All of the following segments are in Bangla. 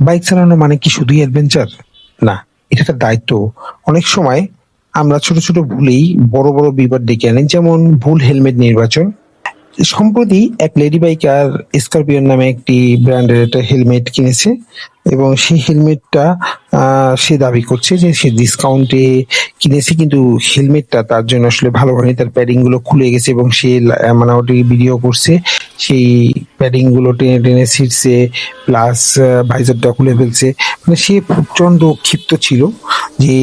বাইক চালানো মানে কি শুধুই অ্যাডভেঞ্চার না, এটা একটা দায়িত্ব। অনেক সময় আমরা ছোট ছোট ভুলেই বড় বড় বিপদ ডেকে আনি, যেমন ভুল হেলমেট নির্বাচন। সম্প্রতি এক লেডি বাইকার স্করপিয়ন নামে একটি ব্র্যান্ডের একটা হেলমেট কিনেছে এবং সেই হেলমেটটা সে দাবি করছে যে সে ডিসকাউন্টে কিনেছে কিন্তু হেলমেটটা তার জন্য আসলে ভালো হয়নি। তার প্যাডিংগুলো খুলে গেছে এবং সে মানে ওটি ভিডিও করছে। সেই প্যাডিংগুলো টেনে টেনে ছিটছে প্লাস ভাইজারটা খুলে ফেলছে। মানে সে প্রচণ্ড ক্ষিপ্ত ছিল যে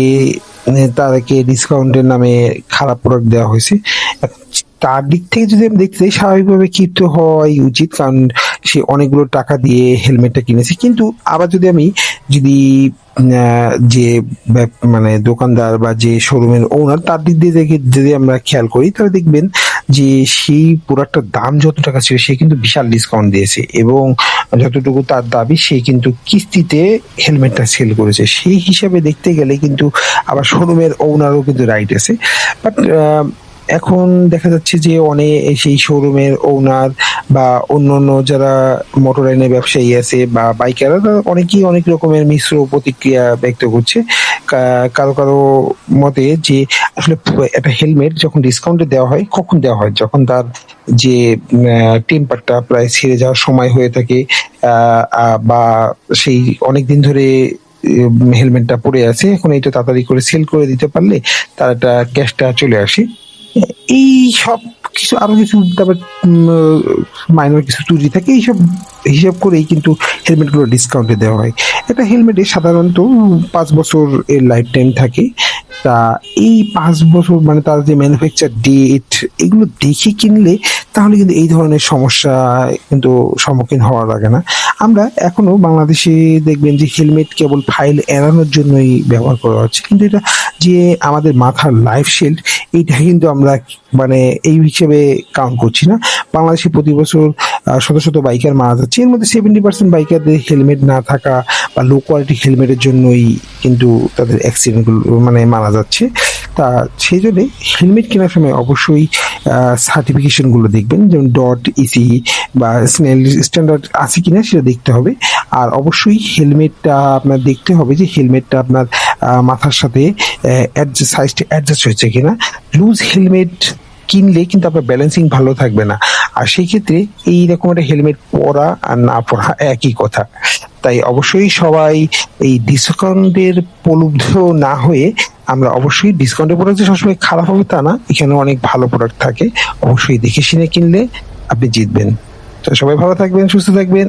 মানে তাদেরকে ডিসকাউন্টের নামে খারাপ প্রোডাক্ট দেওয়া হয়েছে। তার দিক থেকে যদি আমি দেখতে চাই স্বাভাবিকভাবে ক্ষিপ্ত হওয়াই উচিত, কারণ সে অনেকগুলো টাকা দিয়ে হেলমেটটা কিনেছে। কিন্তু আবার যদি আমি, যদি যে মানে দোকানদার বা যে শোরুমের ওনার তার দিক দিয়ে দেখে, যদি আমরা খেয়াল করি, তাহলে দেখবেন যে, সেই প্রোডাক্টটার দাম যত টাকা ছিল, সে কিন্তু বিশাল ডিসকাউন্ট দিয়েছে। এবং যতটুকু তার দাবি, সে কিন্তু কিস্তিতে হেলমেটটা সেল করেছে। সেই হিসাবে দেখতে গেলে কিন্তু আবার শোরুমের ওনারও কিন্তু রাইট আছে। বাট এখন দেখা যাচ্ছে যে অনেক সেই শোরুমের ওনার বা অন্য অন্য যারা মোটর লাইনের ব্যবসায়ী আছে বা বাইকাররা অনেকেই অনেক রকমের মিশ্র প্রতিক্রিয়া ব্যক্ত করছে। কারও কারও মতে যে আসলে একটা হেলমেট যখন ডিসকাউন্টে দেওয়া হয়, কখন দেওয়া হয়? যখন তার যে টেম্পারটা প্রায় ছেড়ে যাওয়ার সময় হয়ে থাকে বা সেই অনেক দিন ধরে হেলমেটটা পড়ে আছে, এখন এটা তাড়াতাড়ি করে সেল করে দিতে পারলে তার একটা ক্যাশটা চলে আসে। এই সব কিছু আরও কিছু, তারপর মাইনর কিছু ত্রুটি থাকে, এইসব হিসাব করেই কিন্তু হেলমেটগুলো ডিসকাউন্টে দেওয়া হয়। একটা হেলমেটে সাধারণত পাঁচ বছর এর লাইফ টাইম থাকে। তা এই পাঁচ বছর মানে তার যে ম্যানুফ্যাকচার ডেট এগুলো দেখে কিনলে তাহলে কিন্তু এই ধরনের সমস্যা কিন্তু সম্মুখীন হওয়া লাগে না। আমরা এখনও বাংলাদেশে দেখবেন যে হেলমেট কেবল ফাইল এড়ানোর জন্যই ব্যবহার করা হচ্ছে। কিন্তু এটা যে আমাদের মাথার লাইফ শিল্ড এইটা কিন্তু আমরা মানে এই হিসেবে কাউন্ট করছি না। বাংলাদেশে প্রতি বছর শত শত বাইকার মারা যাচ্ছে। এর মধ্যে সেভেন্টি পার্সেন্ট বাইকারদের হেলমেট না থাকা বা লো কোয়ালিটি হেলমেটের জন্যই কিন্তু তাদের অ্যাক্সিডেন্টগুলো মানে মারা যাচ্ছে। তা সেই জন্যে হেলমেট কেনার সময় অবশ্যই সার্টিফিকেশনগুলো দেখবেন। যেমন ডট ইসি বা স্নেল স্ট্যান্ডার্ড আছে কিনা সেটা দেখতে হবে। আর অবশ্যই হেলমেটটা আপনার দেখতে হবে যে হেলমেটটা আপনার মাথার সাথে সাইজটা অ্যাডজাস্ট হয়েছে কিনা। লুজ হেলমেট কিনলে কিন্তু আপনার ব্যালেন্সিং ভালো থাকবে না। আর সেই ক্ষেত্রে এইরকম একটা হেলমেট পরা আর না পরা একই কথা। তাই অবশ্যই সবাই এই ডিসকাউন্টের প্রলুব্ধ না হয়ে আমরা অবশ্যই ডিসকাউন্টের প্রোডাক্ট যে সবসময় খারাপ হবে তা না এখানে অনেক ভালো প্রোডাক্ট থাকে। অবশ্যই দেখে শুনে কিনলে আপনি জিতবেন। তো সবাই ভালো থাকবেন, সুস্থ থাকবেন।